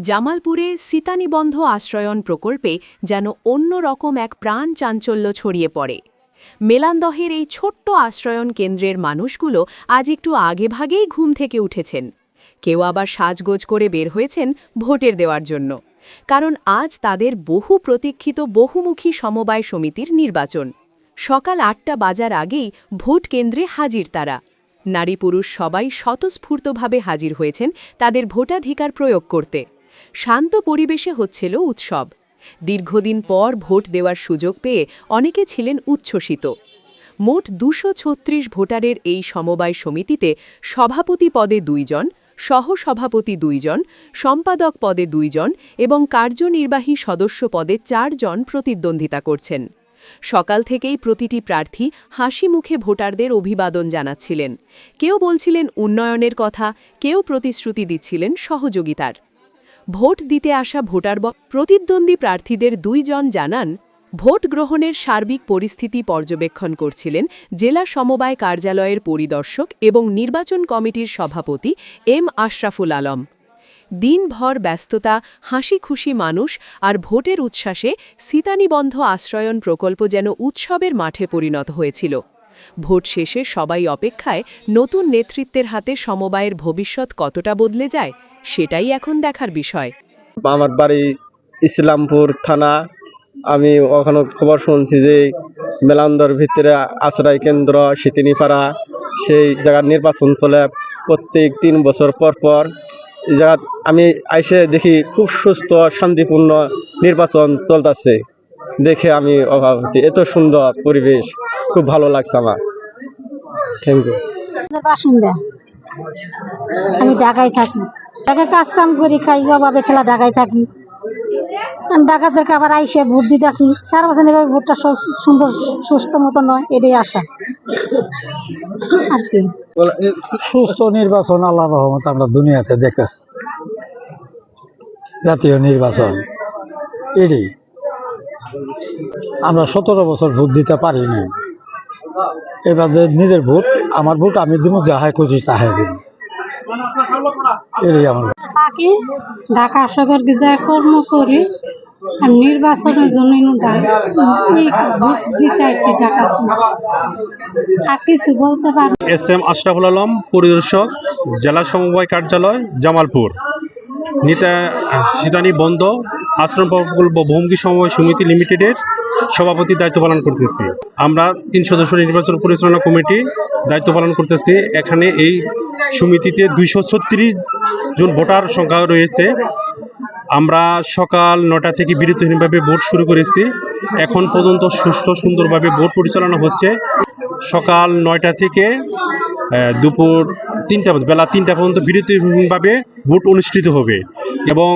জামালপুরে সিতানিবন্ধ আশ্রয়ন প্রকল্পে যেন অন্য রকম এক প্রাণ চাঞ্চল্য ছড়িয়ে পড়ে। মেলান্দহের এই ছোট্ট আশ্রয়ন কেন্দ্রের মানুষগুলো আজ একটু আগেভাগেই ঘুম থেকে উঠেছেন। কেউ আবার সাজগোজ করে বের হয়েছেন ভোটের দেওয়ার জন্য। কারণ আজ তাদের বহু প্রতীক্ষিত বহুমুখী সমবায় সমিতির নির্বাচন। সকাল আটটা বাজার আগেই ভোট কেন্দ্রে হাজির তারা। নারী পুরুষ সবাই স্বতঃস্ফূর্তভাবে হাজির হয়েছেন তাদের ভোটাধিকার প্রয়োগ করতে। শান্ত পরিবেশে হচ্ছিল উৎসব। দীর্ঘদিন পর ভোট দেওয়ার সুযোগ পেয়ে অনেকে ছিলেন উচ্ছ্বসিত। মোট দুশো ছত্রিশ ভোটারের এই সমবায় সমিতিতে সভাপতি পদে দুইজন, সহসভাপতি দুইজন, সম্পাদক পদে দুইজন এবং কার্যনির্বাহী সদস্য পদে চারজন প্রতিদ্বন্দ্বিতা করছেন। সকাল থেকেই প্রতিটি প্রার্থী হাসি মুখে ভোটারদের অভিবাদন জানাচ্ছিলেন। কেউ বলছিলেন উন্নয়নের কথা, কেউ প্রতিশ্রুতি দিচ্ছিলেন সহযোগিতার। ভোট দিতে আসা ভোটার প্রতিদ্বন্দ্বী প্রার্থীদের দুইজন জানান, ভোট গ্রহণের সার্বিক পরিস্থিতি পর্যবেক্ষণ করছিলেন জেলা সমবায় কার্যালয়ের পরিদর্শক এবং নির্বাচন কমিটির সভাপতি এম আশরাফুল আলম। দিনভর ব্যস্ততা হাসি খুশি মানুষ আর ভোটের উচ্ছ্বাসে সিতানিবন্ধ আশ্রয়ন প্রকল্প যেন উৎসবের মাঠে পরিণত হয়েছিল। ভোট শেষে সবাই অপেক্ষায় নতুন নেতৃত্বের হাতে সমবায়ের ভবিষ্যৎ কতটা বদলে যায়, সেটাই এখন দেখার বিষয়। আমার বাড়ি ইসলামপুর থানা। আমি ওখানে খবর শুনছি যে মেলান্দর ভিতরে আশ্রয় কেন্দ্র শীতিনিপাড়া সেই জায়গার নির্বাচন চলে প্রত্যেক তিন বছর পর পর। জায়গা আমি আইসে দেখি খুব সুস্থ, শান্তিপূর্ণ নির্বাচন চলতেছে দেখে আমি অভাব হচ্ছি। এত সুন্দর পরিবেশ, খুব ভালো লাগছে আমার। থ্যাংক ইউ বাসিন্দা। আমি ঢাকায় থাকি। ঢাকায় কাজ কাম করি, খাই বাবা বেচলা ঢাকায় থাকি। ঢাকা আবার আইসে ভোট দিতে আসি সারা বছর এভাবে ভোটটা সুন্দর, সুস্থ মতো নয়, এটাই আশা। আর কি। সুস্থ নির্বাচন, আল্লাহ রহমত আমরা দুনিয়াতে দেখেছি। জাতীয় নির্বাচন। এরই আমরা সতেরো বছর ভোট দিতে পারিনি এবার যে নিজের ভোট, আমার ভোট আমি দিব, যাহাই খুশি তাহাই দিব। এরই আমার ঢাকা আশাকর যা কর্ম করি আমি নির্বাচনের জন্য আর এস এম আশরাফুল আলম, পরিদর্শক, জেলা সমবায় কার্যালয়, জামালপুর। নিতা সিদানি বন্ধ, আশ্রম প্রকল্প বহুমুখী সমবায় সমিতি লিমিটেডের সভাপতি দায়িত্ব পালন করতেছি। আমরা তিন সদস্য নির্বাচন পরিচালনা কমিটি দায়িত্ব পালন করতেছি। এখানে এই সমিতিতে দুইশো ছত্রিশ জন ভোটার সংখ্যা রয়েছে। আমরা সকাল নটা থেকে বিরতিহীনভাবে ভোট শুরু করেছি। এখন পর্যন্ত সুষ্ঠু সুন্দরভাবে ভোট পরিচালনা হচ্ছে। সকাল নয়টা থেকে দুপুর তিনটা বেলা তিনটা পর্যন্ত বিরতিহীনভাবে ভোট অনুষ্ঠিত হবে। এবং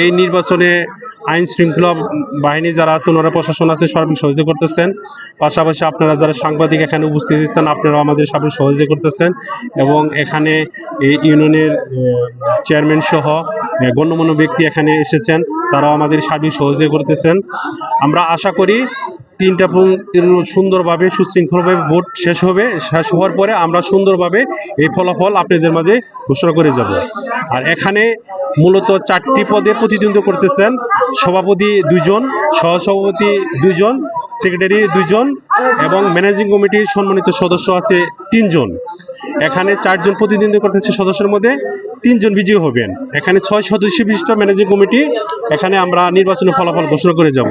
এই নির্বাচনে আইন শৃঙ্খলা বাহিনী যারা আছে, ওনারা প্রশাসন আছে সার্বিক সহযোগিতা করতেছেন। পাশাপাশি আপনারা যারা সাংবাদিক এখানে উপস্থিত আছেন আপনারা আমাদের সার্বিক সহযোগিতা করতেছেন। এবং এখানে এই ইউনিয়নের চেয়ারম্যান সহ গণ্যমান্য ব্যক্তি এখানে এসেছেন। তারাও আমাদের সার্বিক সহযোগিতা করতেছেন। আমরা আশা করি তিনটা সুন্দরভাবে, সুশৃঙ্খলভাবে ভোট শেষ হবে, শেষ হওয়ার পরে আমরা সুন্দরভাবে এই ফলাফল আপনাদের মাঝে ঘোষণা করে যাব। আর এখানে মূলত চারটি পদে প্রতিদ্বন্দ্বিতা করতেছেন সভাপতি দুজন সহসভাপতি দুজন সেক্রেটারি দুজন এবং ম্যানেজিং কমিটির সম্মানিত সদস্য আছে তিনজন। এখানে চারজন প্রতিদ্বন্দ্বিতা করতেছে সদস্যের মধ্যে তিনজন বিজয়ী হবেন। এখানে ছয় সদস্য বিশিষ্ট ম্যানেজিং কমিটি, এখানে আমরা নির্বাচনের ফলাফল ঘোষণা করে যাব।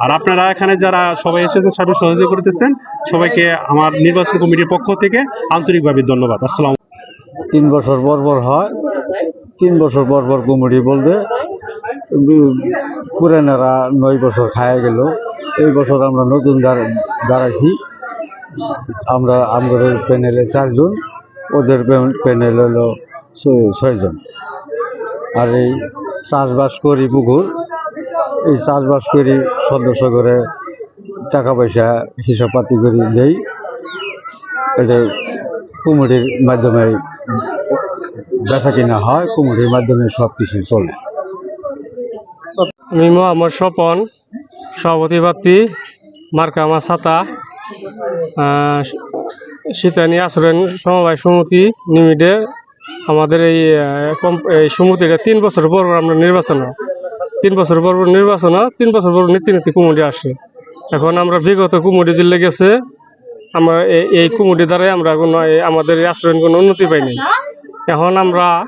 আর আপনারা এখানে যারা সবাই এসেছেন সার্বিক সহযোগিতা করতেছেন, সবাইকে আমার নির্বাচন কমিটির পক্ষ থেকে আন্তরিকভাবে ধন্যবাদ। আসসালাম তিন বছর পর পর হয়, তিন বছর পর পর কুমড়ি বলতে, পুরানারা নয় বছর খায় গেল। এই বছর আমরা নতুন দাঁড়া- দাঁড়াইছি। আমরা, আমাদের প্যানেলে চারজন, ওদের প্যানেল হলো ছয়জন। আর এই চাষবাস করি পুকুর এই চাষবাস করি সদস্য করে টাকা পয়সা হিসাব পাতি করি দেই। এটা কুমুরির মাধ্যমে বেচা কিনা হয় কুমুরির মাধ্যমে সব কিছু চলে। আমি মোহাম্মদ স্বপন সভাপতি প্রার্থী মার্কা আমার ছাতা আহ, শীতানি আশ্রয়ণ সমবায় সমিতি নিমিডে আমাদের এই সমিতিটা তিন বছর পর আমরা নির্বাচন হয়। তিন বছর পর নির্বাচন তিন বছর পর নীতি নীতি কুমুটি আসে। এখন আমরা বিগত কুমুটি জিল্লে গেছে, আমরা এই- কুমুটি দ্বারাই আমরা কোনো আমাদের এই আশ্রয়ণ কোনো উন্নতি পাইনি এখন আমরা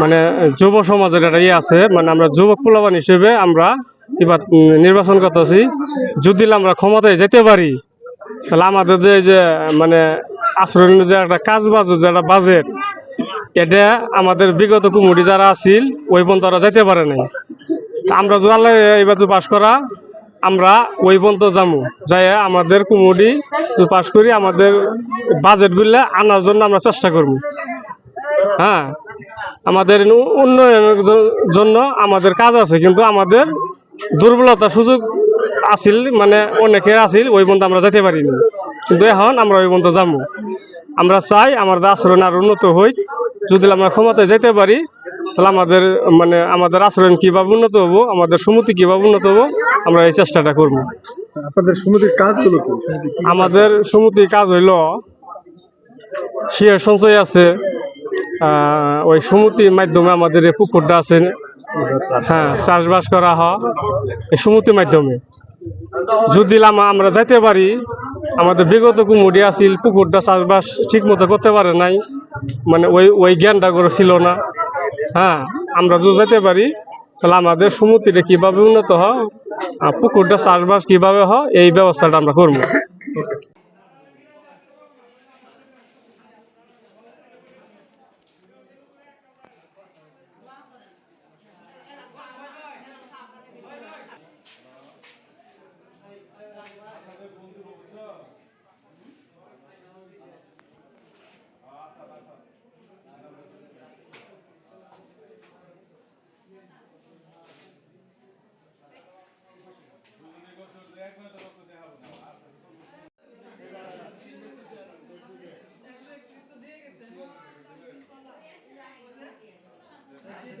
মানে যুব সমাজের একটা ইয়ে আছে মানে আমরা যুবক পোলাবান হিসেবে আমরা এবার নির্বাচন করতেছি। যদি আমরা ক্ষমতায় যেতে পারি, তাহলে আমাদের যে যে মানে আশ্রয়ের যে একটা কাজ বাজ যে একটা বাজেট, এটা আমাদের বিগত কুমুটি যারা আছিল, ওই পর্যন্ত তারা যেতে পারে নাই। আমরা আল্লাহ এবার পাশ করা, আমরা ওই পর্যন্ত যাব যাই আমাদের যদি পাশ করি, আমাদের বাজেট বাজেটগুলো আনার জন্য আমরা চেষ্টা করব। হ্যাঁ আমাদের উন্নয়নের জন্য আমাদের কাজ আছে, কিন্তু আমাদের দুর্বলতা সুযোগ আছিল মানে অনেকের আছিল ওই পর্যন্ত আমরা যেতে পারিনি। কিন্তু এখন আমরা ওই পর্যন্ত যাব আমরা চাই আমাদের আচরণ আর উন্নত হই যদি আমরা ক্ষমতায় যেতে পারি তাহলে আমাদের মানে আমাদের আচরণ কীভাবে উন্নত হব আমাদের সমিতি কীভাবে উন্নত হব আমরা এই চেষ্টাটা করব। আপনাদের সমিতির কাজগুলো কি? আমাদের সমিতির কাজ হইল শেয়ার সঞ্চয় আছে ওই সমিতির মাধ্যমে আমাদের এই পুকুরটা আছে হ্যাঁ চাষবাস করা হয় এই সমিতির মাধ্যমে। যদি আম- আমরা যাইতে পারি আমাদের বিগত কুমুটি আছিল পুকুরটা চাষবাস ঠিক মতো করতে পারে নাই মানে ওই ওই জ্ঞানটা করে ছিল না। হ্যাঁ আমরা যেতে পারি, তাহলে আমাদের সমুদ্রটা কীভাবে উন্নত হয় পুকুরটা চাষবাস কীভাবে হয়, এই ব্যবস্থাটা আমরা করব।